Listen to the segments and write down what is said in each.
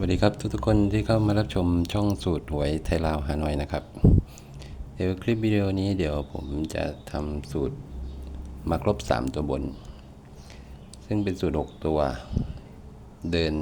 วัสดีครับทุกๆคนที่เข้ามารับชมช่องสูตรหวยไทยลาวฮานอยนะครับ เดี๋ยวคลิปวิดีโอนี้เดี๋ยวผมจะทำสูตรมาครบ 3 ตัวบน ซึ่งเป็นสูตร 6 ตัว เดิน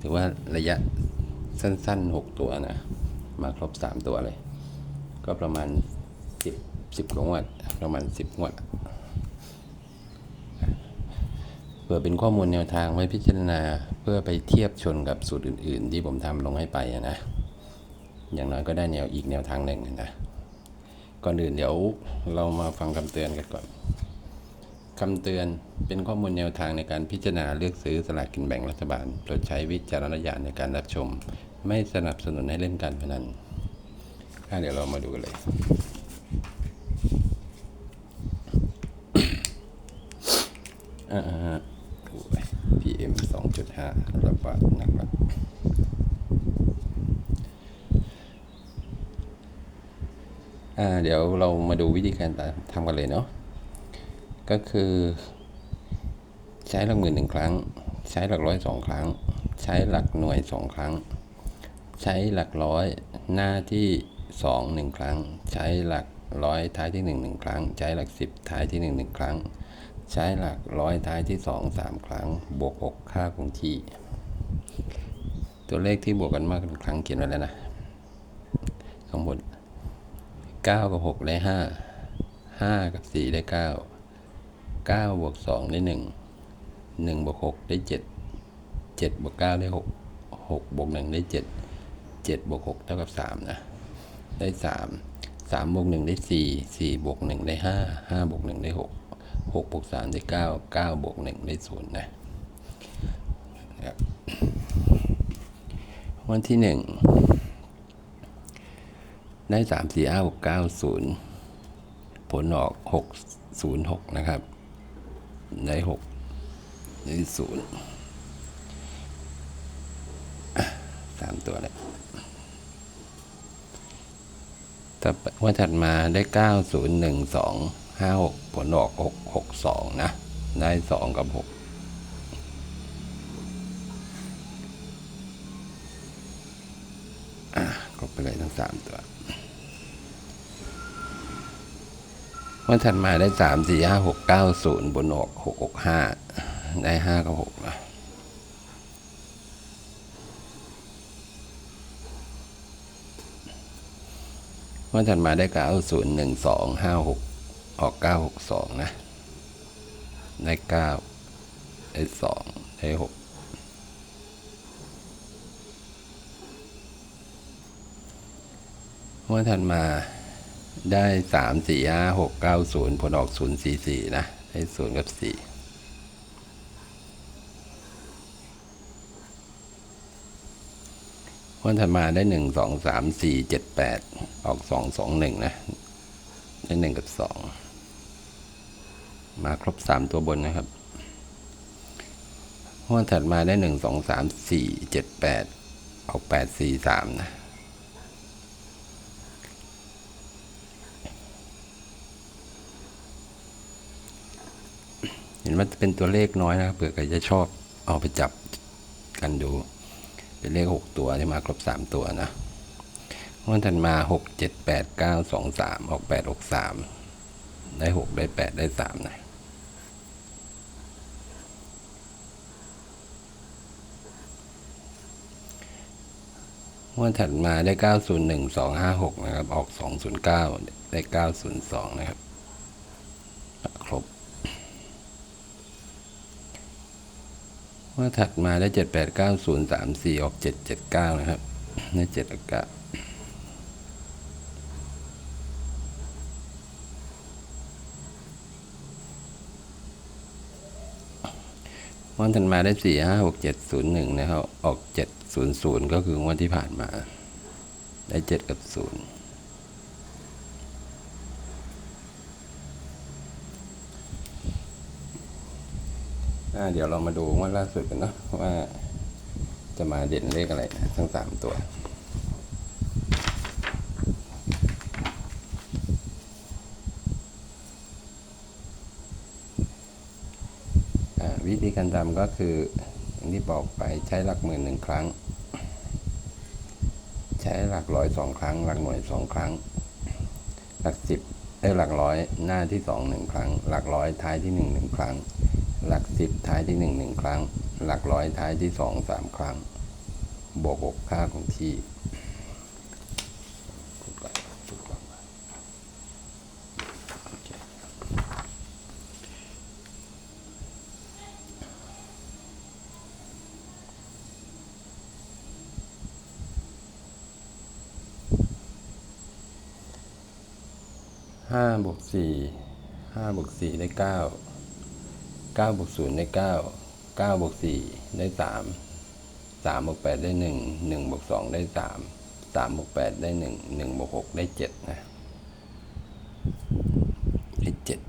ถือว่าระยะสั้นๆ 6 ตัวนะ มาครบ 3 ตัวเลย ก็ประมาณ 10 10กว่างวดประมาณ 10งวด เพื่อเป็นข้อมูลแนวทางไว้พิจารณา เพื่อไปเทียบชนกับสูตรอื่น ๆ ที่ผมทำลงให้ไปนะ อย่างน้อยก็ได้แนวอีกแนวทางหนึ่งนะ ก่อนอื่นเดี๋ยวเรามาฟังคำเตือนกันก่อนคำเตือนเป็นข้อมูลแนวทางในการพิจารณาเลือกซื้อสลากกินแบ่งรัฐบาลโปรดใช้วิจารณญาณในการรับชม ไม่สนับสนุนให้เล่นการพนันอะเดี๋ยวเรามาดูกันเลยอ่า PM 2.5 ระบาดหนักแล้วอ่าเดี๋ยวเรามาดูวิธีการทำกันเลยเนาะ ก็คือ ใช้หลักหมื่นหนึ่งครั้ง ใช้หลักร้อยสองครั้ง ใช้หลักหน่วยสองครั้ง ใช้หลักร้อยหน้าที่สองหนึ่งครั้ง ใช้หลักร้อยท้ายที่หนึ่งหนึ่งครั้ง ใช้หลักสิบท้ายที่หนึ่งหนึ่งครั้ง ใช้หลักร้อยท้ายที่สองสามครั้ง บวกหกค่าคงที่ ตัวเลขที่บวกกันมากกว่าครั้งเขียนไว้แล้วนะ ข้างบนเก้ากับหกได้ห้าห้ากับสี่ได้เก้าเก้าบวกสองได้หนึ่งหนึ่งบวกหกได้เจ็ดเจ็ดบวกเก้าได้หกหกบวกหนึ่งได้เจ็ดเจ็ดบวกหกเท่ากับสามนะ ได้สามสามบวกหนึ่งได้สี่สี่บวกหนึ่งได้ห้าห้าบวกหนึ่งได้ห กหกบวกสามได้เก้าเก้าบวกหนึ่งได้ศูนย์นะนะครับวันที่หนึ่งได้สามสี่ห้าหกเก้าศูนย์ผลออกหกศูนย์หกนะครับ ได้หกได้ศูนย์สามตัวเลยวันถัดมาได้เก้าศูนย์ ห้าหกผลออกหกหกสองนะ ได้สองกับหกอะครบไปเลยทั้งสามตัววันถัดมาได้สามสี่ห้าหกเก้าศูนย์บนออกหกหกห้าได้ห้ากับหกนะวันถัดมาได้เก้าศูนย์หนึ่งสองห้าหก ออกเก้าหกสองนะ ได้เก้าได้สองได้หกวันถัดมาได้สามสี่ห้าหกเก้าศูนย์ผลออกศูนย์สี่สี่นะ ได้ศูนย์กับสี่วันถัดมาได้หนึ่งสองสามสี่เจ็ดแปดออกสองสองหนึ่งนะได้หนึ่งกับสอง มาครบสามตัวบนนะครับวันถัดมาได้หนึ่งสองสามสี่เจ็ดแปดออกแปดสี่สามนะเห็นว่าเป็นตัวเลขน้อยนะครับเผื่อใครจะชอบเอาไปจับกันดู เป็นเลขหกตัวที่มาครบสามตัวนะวันถัดมาหกเจ็ดแปดเก้าสองสามออกแปดหกสามได้หกได้แปดได้สามนะ วันถัดมาได้เก้าศูนย์หนึ่งสองห้าหกนะครับ ออกสองศูนย์เก้าได้เก้าศูนย์สองนะครับ ครบว่าถัดมาได้เจ็ดแปดเก้าศูนย์สามสี่ออกเจ็ดเจ็ดเก้านะครับได้เจ็ดกับเวันถัดมาได้สี่ห้าหกเจ็ดศูนย์หนึ่งนะครับ ออกเจ็ดศูนย์ศูนย์ก็คืองวันที่ผ่านมา ได้เจ็ดกับศูนย์เดี๋ยวเรามาดูงว่าล่าสุดกันเนาะว่าจะมาเด่นเลขอะไรทั้งสามตัว วิธีการทำก็คืออย่างที่บอกไปใช้หลักหมื่นหนึ่งครั้ง ใช้หลักร้อยสองครั้ง หลักหน่วยสองครั้ง หลักสิบได้หลักร้อยหน้าที่สองหนึ่งครั้ง หลักร้อยท้ายที่หนึ่งหนึ่งครั้ง หลักสิบท้ายที่หนึ่งหนึ่งครั้ง หลักร้อยท้ายที่สองสามครั้ง บวกหกค่าของที่พูดก่อนพูดก่อนโอเค ห้าบวกสี่ห้าบวกสี่ได้เก้าเก้าบวกศูนย์ได้เก้าเก้าบวกสี่ได้สามสามบวกแปดได้หนึ่งหนึ่งบวกสองได้สามสามบวกแปดได้หนึ่งหนึ่งบวกหกได้เจ็ดนะได้เจ็ด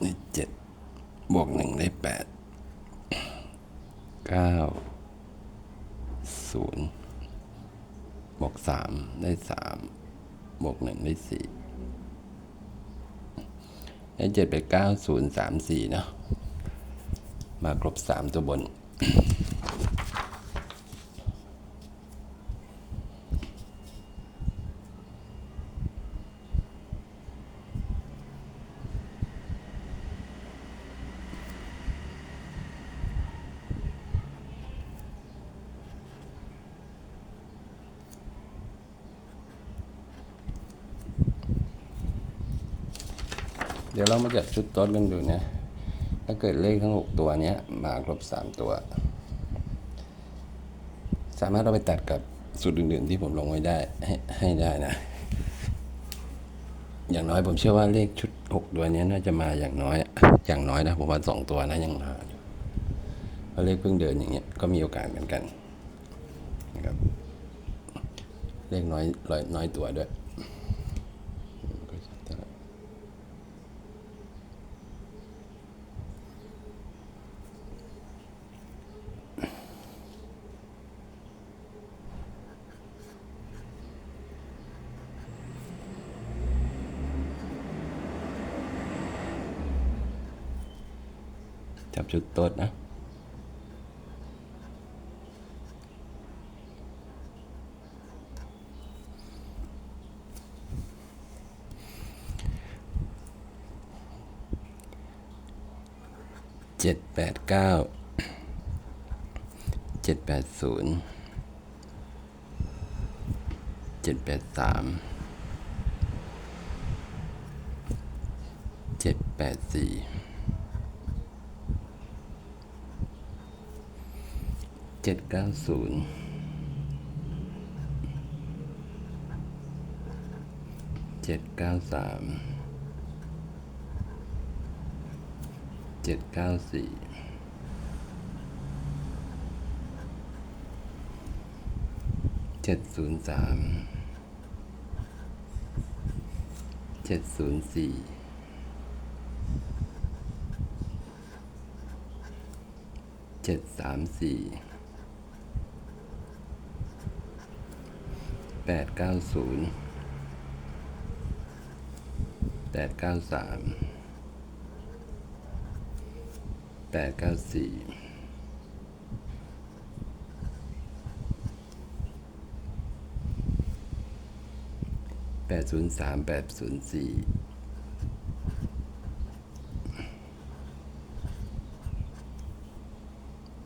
ได้เจ็ดบวกหนึ่งได้แปดเก้าศูนย์ บวกสามได้สามบวก หนึ่งได้สี่ได้เจ็ดไปเก้าศูนย์สามสี่เนาะมาครบสามตัวบน เดี๋ยวเรามาจัดชุดต๊ดกันดูนะ ถ้าเกิดเลขทั้งหกตัวนี้มาครบสามตัว สามารถเราไปตัดกับสูตรอื่นๆที่ผมลงไว้ได้ให้ให้ได้นะ อย่างน้อยผมเชื่อว่าเลขชุดหกตัวนี้น่าจะมาอย่างน้อย อย่างน้อยนะผมว่าสองตัวนะยังมาเพราะเลขเพิ่งเดินอย่างเงี้ยก็มีโอกาสเหมือนกันนะครับเลขน้อยน้อยน้อยตัวด้วยก็ชัดเท่าไหร่ จับจุดต๊ดนะ เจ็ดแปดเก้าเจ็ดแปดศูนย์เจ็ดแปดสามเจ็ดแปดสี่ เจ็ดเก้าศูนย์เจ็ดเก้าสามเจ็ดเก้าสี่เจ็ดศูนย์สามเจ็ดศูนย์สี่เจ็ดสามสี่ แปดเก้าศูนย์แปดเก้าสามแปดเก้าสี่แปดศูนย์สามแปดศูนย์สี่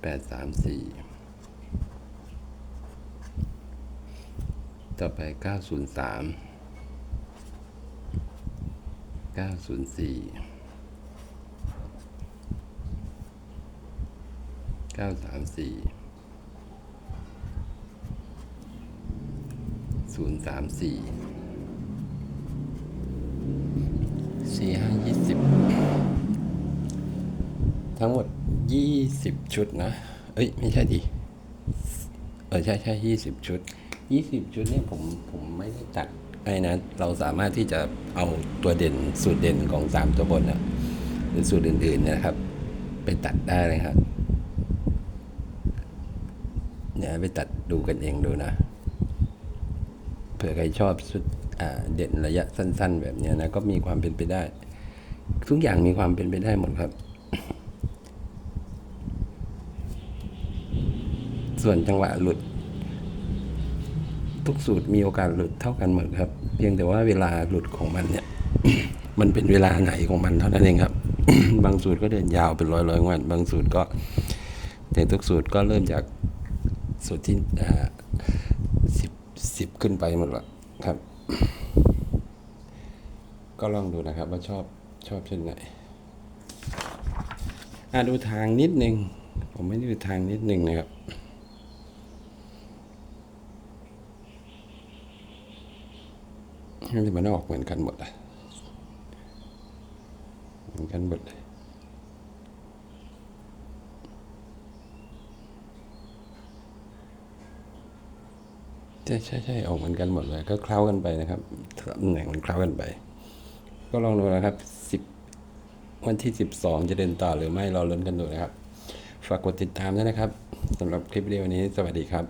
แปดสามสี่ต่อไปเก้าศูนย์สามเก้าศูนย์สี่เก้าสามสี่ศูน ย์สามสี่สี่ห้ายี่สิบทั้งหมดยี่สิบชุดนะ เอ้ย ไม่ใช่ดิ เออ ใช่ใช่ยี่สิบชุด ยี่สิบชุดเนี่ยผมผมไม่ได้ตัดให้นะเราสามารถที่จะเอาตัวเด่นสูตรเด่นของสามตัวบนนะหรือสูตรอื่นๆนะครับ ไปตัดได้เลยครับเนี่ยไปตัดดูกันเองดูนะเผื่อใครชอบชุดเด่นระยะสั้น ๆ แบบเนี้ยนะก็มีความเป็นไปได้ ทุกอย่างมีความเป็นไปได้หมดครับ ส่วนจังหวะหลุด ทุกสูตรมีโอกาสหลุดเท่ากันหมดครับ เพียงแต่ว่าเวลาหลุดของมันเนี่ย มันเป็นเวลาไหนของมันเท่านั้นเองครับ บางสูตรก็เดินยาวเป็นร้อยร้อยวัน บางสูตรก็ แต่ทุกสูตรก็เริ่มจากสูตรที่สิบสิบขึ้นไปหมดและครับ ก็ลองดูนะครับ ว่าชอบชอบเชุดไหนอะดูทางนิดนึง ผมไม่ได้ดูทางนิดนึงนะครับ มันออกเหมือนกันหมดเลยเหมือนกันหมดเลยใช่ใช่ใช่ออกเหมือนกันหมดเลย ก็เคล้ากันไปนะครับตำแหน่งมันเคล้ากันไป ก็ลองดูนะครับสิบวันที่สิบสองจะเดินต่อหรือไม่ราลุ้นกันดูนะครับ ฝากกดติดตามด้วยนะครับสำหรับคลิปวิดีโอนี้สวัสดีครับ